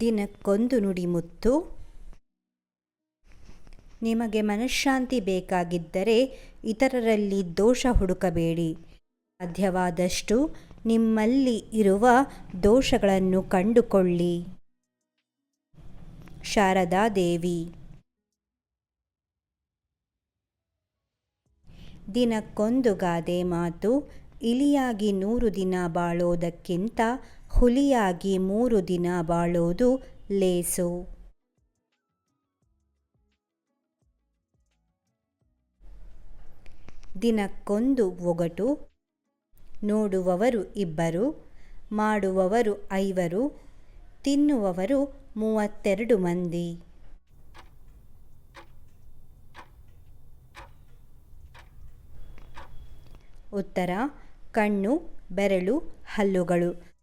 ದಿನಕ್ಕೊಂದು ನುಡಿಮುತ್ತು ನಿಮಗೆ ಮನಃಶಾಂತಿ ಬೇಕಾಗಿದ್ದರೆ ಇತರರಲ್ಲಿ ದೋಷ ಹುಡುಕಬೇಡಿ. ಸಾಧ್ಯವಾದಷ್ಟು ನಿಮ್ಮಲ್ಲಿ ಇರುವ ದೋಷಗಳನ್ನು ಕಂಡುಕೊಳ್ಳಿ. ಶಾರದಾ ದೇವಿ. ದಿನಕ್ಕೊಂದು ಗಾದೆ ಮಾತು ಇಲಿಯಾಗಿ ನೂರು ದಿನ ಬಾಳೋದಕ್ಕಿಂತ ಹುಲಿಯಾಗಿ ಮೂರು ದಿನ ಬಾಳೋದು ಲೇಸು. ದಿನಕ್ಕೊಂದು ಒಗಟು ನೋಡುವವರು ಇಬ್ಬರು, ಮಾಡುವವರು ಐವರು, ತಿನ್ನುವವರು ಮೂವತ್ತೆರಡು ಮಂದಿ. ಉತ್ತರ, ಕಣ್ಣು, ಬೆರಳು, ಹಲ್ಲುಗಳು.